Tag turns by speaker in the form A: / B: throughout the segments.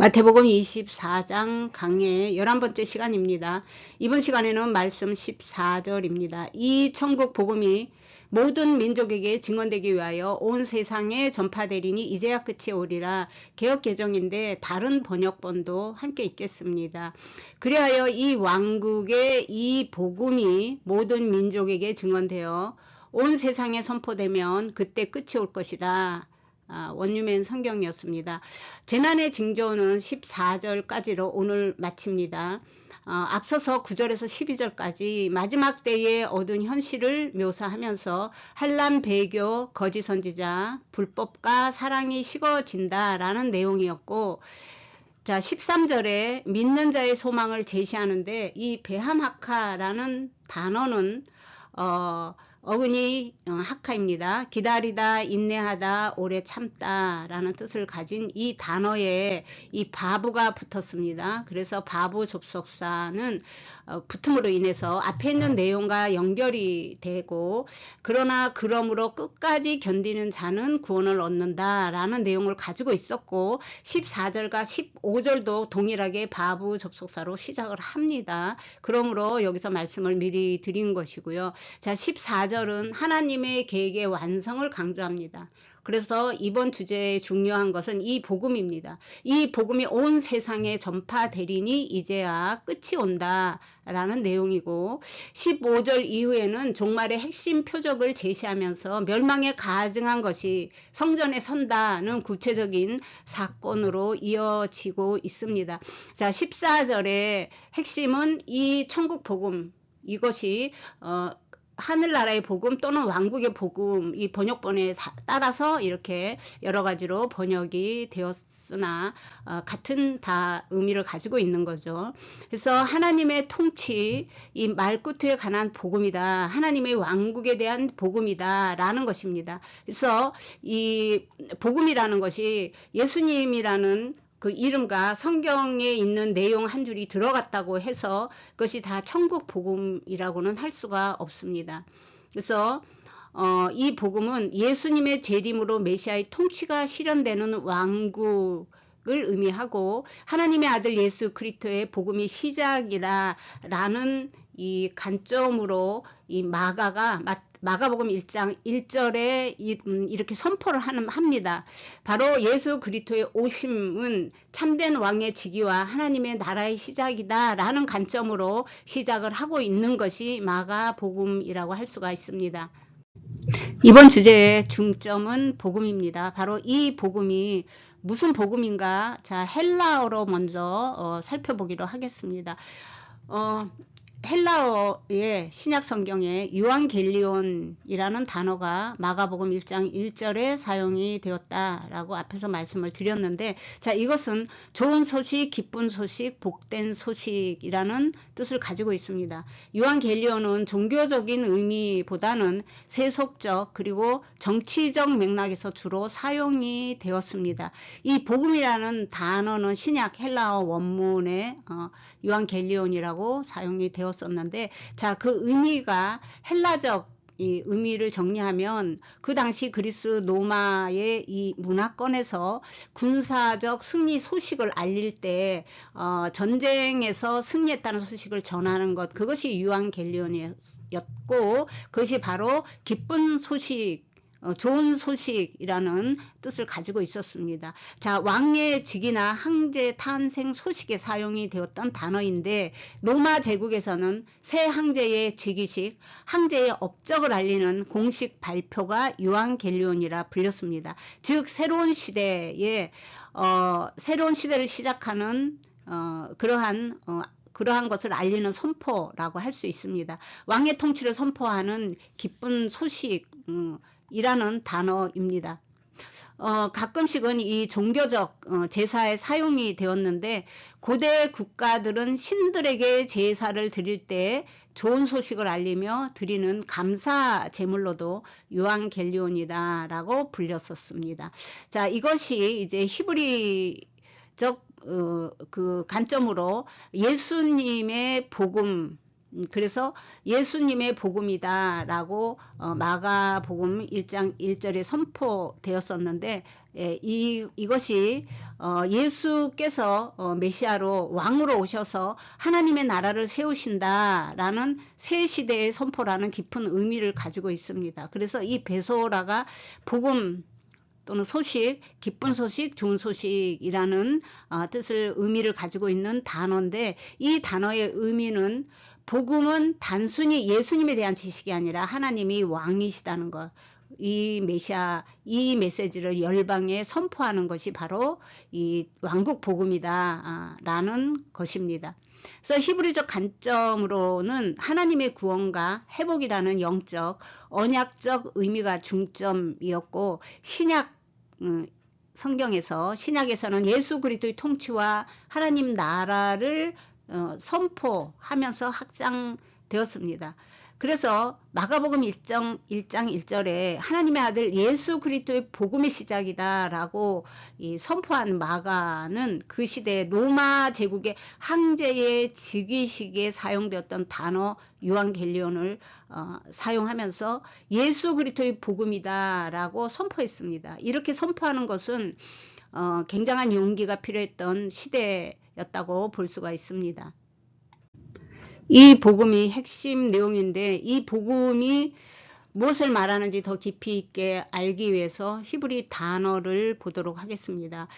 A: 마태복음 24장 강의 11번째 시간입니다. 이번 시간에는 말씀 14절입니다. 이 천국 복음이 모든 민족에게 증언되기 위하여 온 세상에 전파되리니 이제야 끝이 오리라 개혁 개정인데 다른 번역본도 함께 있겠습니다. 그리하여 이 왕국의 이 복음이 모든 민족에게 증언되어 온 세상에 선포되면 그때 끝이 올 것이다. 아, 원유맨 성경이었습니다. 재난의 징조는 14절까지로 오늘 마칩니다. 어, 앞서서 9절에서 12절까지 마지막 때의 어두운 현실을 묘사하면서 한란 배교 거짓 선지자 불법과 사랑이 식어진다라는 내용이었고 자 13절에 믿는 자의 소망을 제시하는데 이 베함하카라는 단어는 어, 어근이 어, 하카입니다. 기다리다, 인내하다, 오래 참다 라는 뜻을 가진 이 단어에 이 바부가 붙었습니다. 그래서 바부 접속사는 어, 붙음으로 인해서 앞에 있는 내용과 연결이 되고 그러나 그러므로 끝까지 견디는 자는 구원을 얻는다 라는 내용을 가지고 있었고 14절과 15절도 동일하게 바부 접속사로 시작을 합니다. 그러므로 여기서 말씀을 미리 드린 것이고요. 자 14 절은 하나님의 계획의 완성을 강조합니다. 그래서 이번 주제의 중요한 것은 이 복음입니다. 이 복음이 온 세상에 전파되리니 이제야 끝이 온다 라는 내용이고 15절 이후에는 종말의 핵심 표적을 제시하면서 멸망에 가증한 것이 성전에 선다는 구체적인 사건으로 이어지고 있습니다. 자 14절의 핵심은 이 천국 복음 이것이 어, 하늘나라의 복음 또는 왕국의 복음 이 번역본에 따라서 이렇게 여러 가지로 번역이 되었으나 어, 같은 다 의미를 가지고 있는 거죠. 그래서 하나님의 통치 이 말구트에 관한 복음이다. 하나님의 왕국에 대한 복음이다 라는 것입니다. 그래서 이 복음이라는 것이 예수님이라는 그 이름과 성경에 있는 내용 한 줄이 들어갔다고 해서 그것이 다 천국 복음이라고는 할 수가 없습니다. 그래서 어, 이 복음은 예수님의 재림으로 메시아의 통치가 실현되는 왕국 을 의미하고 하나님의 아들 예수 그리스도의 복음이 시작이라라는 이 관점으로 이 마가가 마가복음 1장 1절에 음, 이렇게 선포를 합니다. 바로 예수 그리스도의 오심은 참된 왕의 직위와 하나님의 나라의 시작이다 라는 관점으로 시작을 하고 있는 것이 마가복음이라고 할 수가 있습니다. 이번 주제의 중점은 복음입니다. 바로 이 복음이 무슨 복음인가? 자, 헬라어로 먼저 어, 살펴보기로 하겠습니다. 어, 헬라어의 신약 성경에 유한겔리온이라는 단어가 마가복음 1장 1절에 사용이 되었다라고 앞에서 말씀을 드렸는데 자 이것은 좋은 소식, 기쁜 소식, 복된 소식이라는 뜻을 가지고 있습니다. 유한겔리온은 종교적인 의미보다는 세속적 그리고 정치적 맥락에서 주로 사용이 되었습니다. 이 복음이라는 단어는 신약 헬라어 원문에 어, 유한겔리온이라고 사용이 되었습니다. 되었었는데 자 그 의미가 헬라적 이 의미를 정리하면 그 당시 그리스 로마의 이 문화권에서 군사적 승리 소식을 알릴 때 어, 전쟁에서 승리했다는 소식을 전하는 것 그것이 유한겔리온이었고 그것이 바로 기쁜 소식 어, 좋은 소식이라는 뜻을 가지고 있었습니다. 자, 왕의 직이나 황제 탄생 소식에 사용이 되었던 단어인데 로마 제국에서는 새 황제의 직위식, 황제의 업적을 알리는 공식 발표가 유한겔리온이라 불렸습니다. 즉 새로운 시대에 어, 새로운 시대를 시작하는 어, 그러한 어, 그러한 것을 알리는 선포라고 할 수 있습니다. 왕의 통치를 선포하는 기쁜 소식, 음, 이라는 단어입니다. 어, 가끔씩은 이 종교적 어, 제사에 사용이 되었는데 고대 국가들은 신들에게 제사를 드릴 때 좋은 소식을 알리며 드리는 감사 제물로도 유한겔리온이다 라고 불렸었습니다. 자 이것이 이제 히브리적 어, 그 관점으로 예수님의 복음 음, 그래서 예수님의 복음이다라고 어, 마가복음 1장 1절에 선포되었었는데 예, 이, 이것이 어, 예수께서 어, 메시아로 왕으로 오셔서 하나님의 나라를 세우신다라는 새 시대의 선포라는 깊은 의미를 가지고 있습니다. 그래서 이 베소라가 복음 또는 소식, 기쁜 소식, 좋은 소식이라는 어, 뜻을 의미를 가지고 있는 단어인데 이 단어의 의미는 복음은 단순히 예수님에 대한 지식이 아니라 하나님이 왕이시다는 것. 이 메시아 이 메시지를 열방에 선포하는 것이 바로 이 왕국 복음이다라는 것입니다. 그래서 히브리적 관점으로는 하나님의 구원과 회복이라는 영적 언약적 의미가 중점이었고 신약 음, 성경에서 신약에서는 예수 그리스도의 통치와 하나님 나라를 어, 선포하면서 확장되었습니다. 그래서 마가복음 1장, 1장 1절에 하나님의 아들 예수 그리스도의 복음의 시작이다라고 선포한 마가는 그 시대 로마 제국의 황제의 즉위식에 사용되었던 단어 유한겔리온을 어, 사용하면서 예수 그리스도의 복음이다라고 선포했습니다. 이렇게 선포하는 것은 어, 굉장한 용기가 필요했던 시대였다고 볼 수가 있습니다. 이 복음이 핵심 내용인데 이 복음이 무엇을 말하는지 더 깊이 있게 알기 위해서 히브리 단어를 보도록 하겠습니다.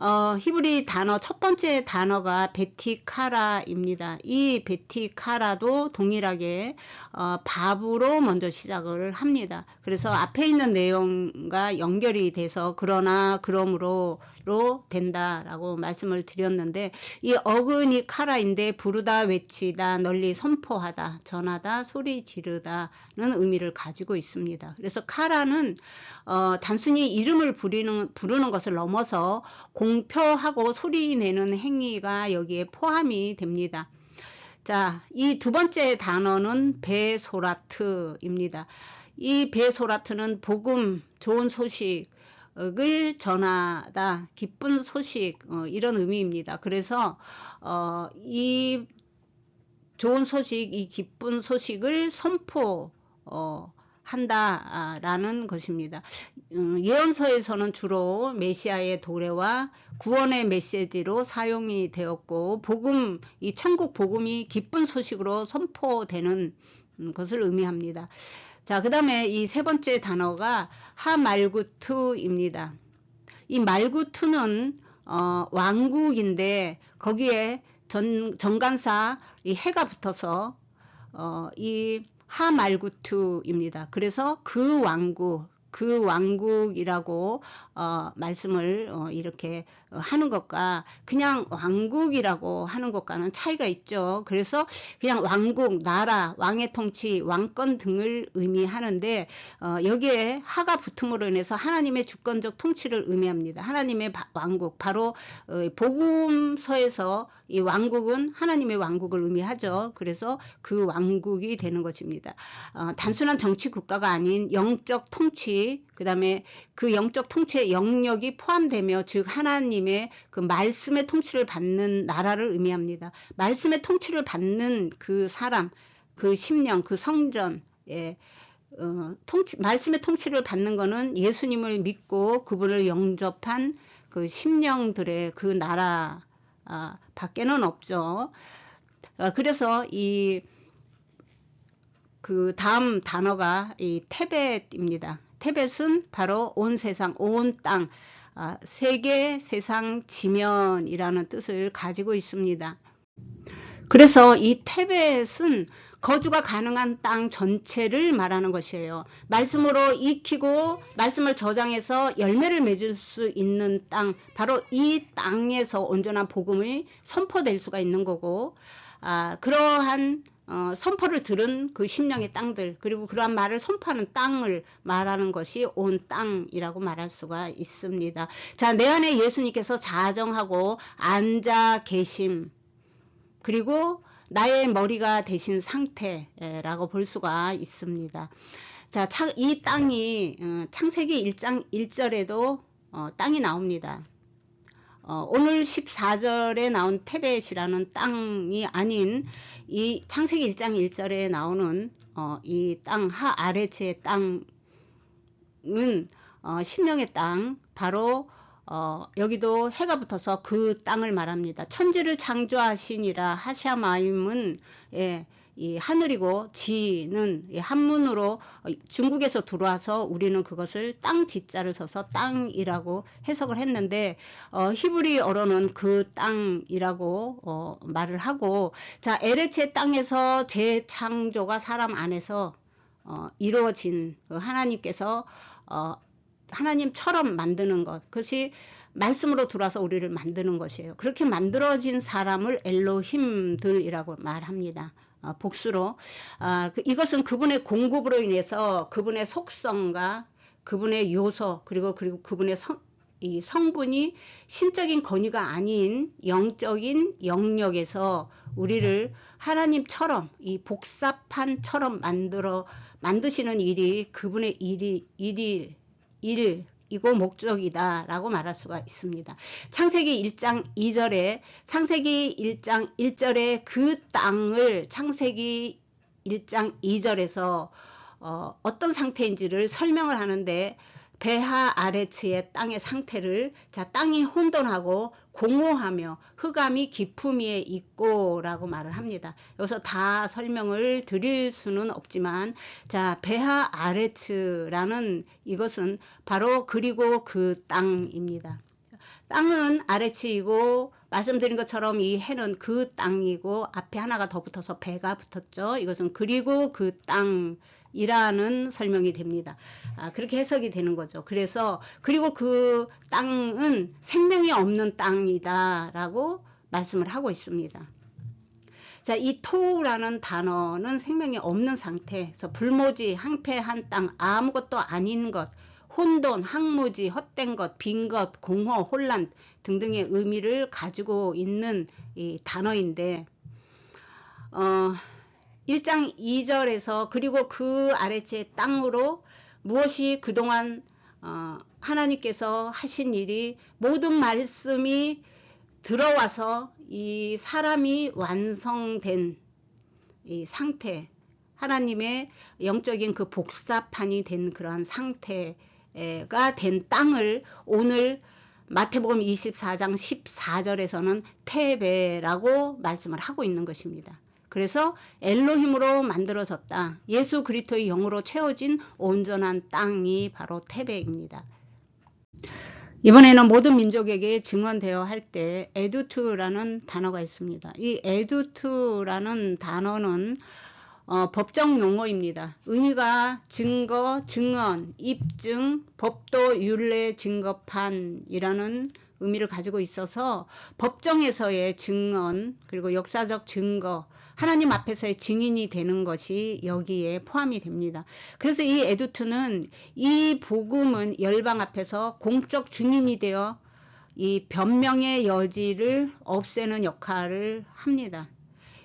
A: 어, 히브리 단어 첫 번째 단어가 베티카라입니다. 이 베티카라도 동일하게 어, 밥으로 먼저 시작을 합니다. 그래서 앞에 있는 내용과 연결이 돼서 그러나 그러므로 로 된다라고 말씀을 드렸는데 이 어근이 카라인데 부르다 외치다 널리 선포하다 전하다 소리 지르다는 의미를 가지고 있습니다. 그래서 카라는 어, 단순히 이름을 부르는 부르는 것을 넘어서 공표하고 소리 내는 행위가 여기에 포함이 됩니다. 자, 이 두 번째 단어는 베소라트입니다. 이 베소라트는 복음, 좋은 소식, 을 전하다 기쁜 소식 어, 이런 의미입니다. 그래서 어, 이 좋은 소식 이 기쁜 소식을 선포 어, 한다라는 것입니다. 음, 예언서에서는 주로 메시아의 도래와 구원의 메시지로 사용이 되었고 복음 이 천국 복음이 기쁜 소식으로 선포되는 것을 의미합니다. 자, 그 다음에 이 세 번째 단어가 하말구투입니다. 이 말구투는 어, 왕국인데 거기에 전, 정간사 이 해가 붙어서 어, 이 하말구투입니다. 그래서 그 왕국, 그 왕국이라고 어, 말씀을 어, 이렇게 하는 것과 그냥 왕국이라고 하는 것과는 차이가 있죠. 그래서 그냥 왕국, 나라, 왕의 통치, 왕권 등을 의미하는데 어, 여기에 하가 붙음으로 인해서 하나님의 주권적 통치를 의미합니다. 하나님의 바, 왕국, 바로 어, 복음서에서 이 왕국은 하나님의 왕국을 의미하죠. 그래서 그 왕국이 되는 것입니다. 어, 단순한 정치 국가가 아닌 영적 통치, 그 다음에 그 영적 통치의 영역이 포함되며 즉 하나님의 그 말씀의 통치를 받는 나라를 의미합니다. 말씀의 통치를 받는 그 사람, 그 심령, 그 성전, 예. 어, 통치, 말씀의 통치를 받는 것은 예수님을 믿고 그분을 영접한 그 심령들의 그 나라 아, 밖에는 없죠. 어, 그래서 이 그 다음 단어가 이 테벳입니다. 테벳은 바로 온 세상, 온 땅, 아, 세계, 세상, 지면이라는 뜻을 가지고 있습니다. 그래서 이 테벳은 거주가 가능한 땅 전체를 말하는 것이에요. 말씀으로 익히고 말씀을 저장해서 열매를 맺을 수 있는 땅, 바로 이 땅에서 온전한 복음이 선포될 수가 있는 거고, 아, 그러한 어, 선포를 들은 그 심령의 땅들 그리고 그러한 말을 선포하는 땅을 말하는 것이 온 땅이라고 말할 수가 있습니다. 자, 내 안에 예수님께서 자정하고 앉아 계심 그리고 나의 머리가 되신 상태라고 볼 수가 있습니다. 자, 이 땅이 어, 창세기 1장 1절에도 어, 땅이 나옵니다. 어, 오늘 14절에 나온 테벳이라는 땅이 아닌 이 창세기 1장 1절에 나오는 어, 이 땅 하 아래체의 땅은 어, 신명의 땅 바로 어, 여기도 해가 붙어서 그 땅을 말합니다. 천지를 창조하시니라 하샤마임은 예, 이 하늘이고 지는 이 한문으로 중국에서 들어와서 우리는 그것을 땅 지자를 써서 땅이라고 해석을 했는데 어, 히브리어로는 그 땅이라고 어, 말을 하고 자 에레체 땅에서 재창조가 사람 안에서 어, 이루어진 그 하나님께서 어, 하나님처럼 만드는 것 그것이 말씀으로 들어와서 우리를 만드는 것이에요. 그렇게 만들어진 사람을 엘로힘들이라고 말합니다. 어, 복수로. 아, 그, 이것은 그분의 공급으로 인해서 그분의 속성과 그분의 요소 그리고 그리고 그분의 성, 이 성분이 신적인 권위가 아닌 영적인 영역에서 우리를 하나님처럼 이 복사판처럼 만들어 만드시는 일이 그분의 일이 일이 일 이고 목적이다 라고 말할 수가 있습니다. 창세기 1장 2절에 창세기 1장 1절에 그 땅을 창세기 1장 2절에서 어, 어떤 상태인지를 설명을 하는데 배하 아래츠의 땅의 상태를 자 땅이 혼돈하고 공허하며 흑암이 깊음 위에 있고 라고 말을 합니다. 여기서 다 설명을 드릴 수는 없지만 자 배하 아레츠라는 이것은 바로 그리고 그 땅입니다. 땅은 아래치이고 말씀드린 것처럼 이 해는 그 땅이고 앞에 하나가 더 붙어서 배가 붙었죠. 이것은 그리고 그 땅 이라는 설명이 됩니다. 아, 그렇게 해석이 되는 거죠. 그래서 그리고 그 땅은 생명이 없는 땅이다라고 말씀을 하고 있습니다. 자, 이 토우라는 단어는 생명이 없는 상태에서 불모지, 항폐한 땅, 아무것도 아닌 것, 혼돈, 항무지, 헛된 것, 빈 것, 공허, 혼란 등등의 의미를 가지고 있는 이 단어인데 어, 1장 2절에서 그리고 그 아래체 땅으로 무엇이 그동안 어, 하나님께서 하신 일이 모든 말씀이 들어와서 이 사람이 완성된 이 상태 하나님의 영적인 그 복사판이 된 그러한 상태 가 된 땅을 오늘 마태복음 24장 14절에서는 테베라고 말씀을 하고 있는 것입니다. 그래서 엘로힘으로 만들어졌다. 예수 그리스도의 영으로 채워진 온전한 땅이 바로 테베입니다. 이번에는 모든 민족에게 증언되어 할 때 에두투라는 단어가 있습니다. 이 에두투라는 단어는 어, 법정 용어입니다. 의미가 증거, 증언, 입증, 법도, 윤례, 증거판이라는 의미를 가지고 있어서 법정에서의 증언 그리고 역사적 증거 하나님 앞에서의 증인이 되는 것이 여기에 포함이 됩니다. 그래서 이 에두트는 이 복음은 열방 앞에서 공적 증인이 되어 이 변명의 여지를 없애는 역할을 합니다.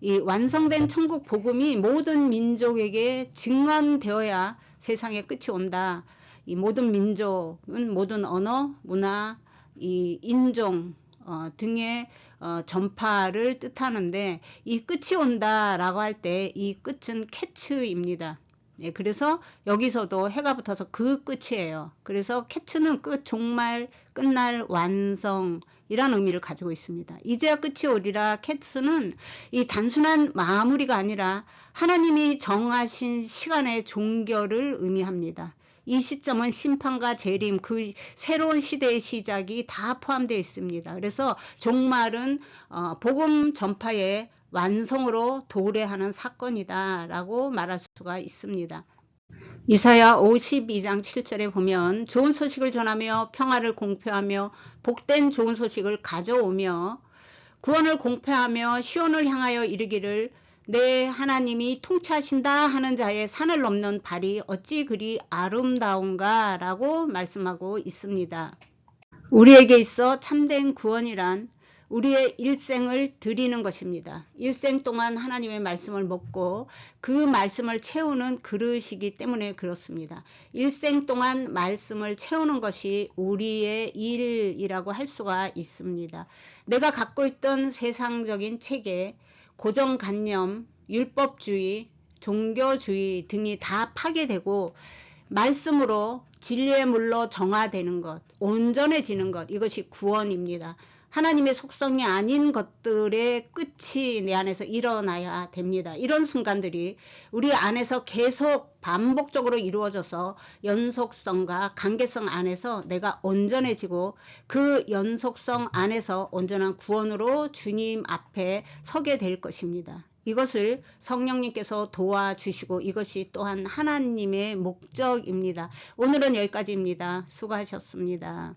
A: 이 완성된 천국 복음이 모든 민족에게 증언되어야 세상의 끝이 온다. 이 모든 민족은 모든 언어, 문화, 이 인종 어, 등의 어, 전파를 뜻하는데 이 끝이 온다라고 할 때 이 끝은 캐츠입니다. 예, 그래서 여기서도 해가 붙어서 그 끝이에요. 그래서 캐츠는 끝, 종말, 끝날, 완성 이런 의미를 가지고 있습니다. 이제야 끝이 오리라 캐츠는 이 단순한 마무리가 아니라 하나님이 정하신 시간의 종결을 의미합니다. 이 시점은 심판과 재림 그 새로운 시대의 시작이 다 포함되어 있습니다. 그래서 종말은 어, 복음 전파의 완성으로 도래하는 사건이다 라고 말할 수가 있습니다. 이사야 52장 7절에 보면 좋은 소식을 전하며 평화를 공표하며 복된 좋은 소식을 가져오며 구원을 공표하며 시온을 향하여 이르기를 내 하나님이 통치하신다 하는 자의 산을 넘는 발이 어찌 그리 아름다운가 라고 말씀하고 있습니다. 우리에게 있어 참된 구원이란 우리의 일생을 드리는 것입니다. 일생 동안 하나님의 말씀을 먹고 그 말씀을 채우는 그릇이기 때문에 그렇습니다. 일생 동안 말씀을 채우는 것이 우리의 일이라고 할 수가 있습니다. 내가 갖고 있던 세상적인 체계, 고정관념, 율법주의, 종교주의 등이 다 파괴되고 말씀으로 진리의 물로 정화되는 것, 온전해지는 것 이것이 구원입니다. 하나님의 속성이 아닌 것들의 끝이 내 안에서 일어나야 됩니다. 이런 순간들이 우리 안에서 계속 반복적으로 이루어져서 연속성과 관계성 안에서 내가 온전해지고 그 연속성 안에서 온전한 구원으로 주님 앞에 서게 될 것입니다. 이것을 성령님께서 도와주시고 이것이 또한 하나님의 목적입니다. 오늘은 여기까지입니다. 수고하셨습니다.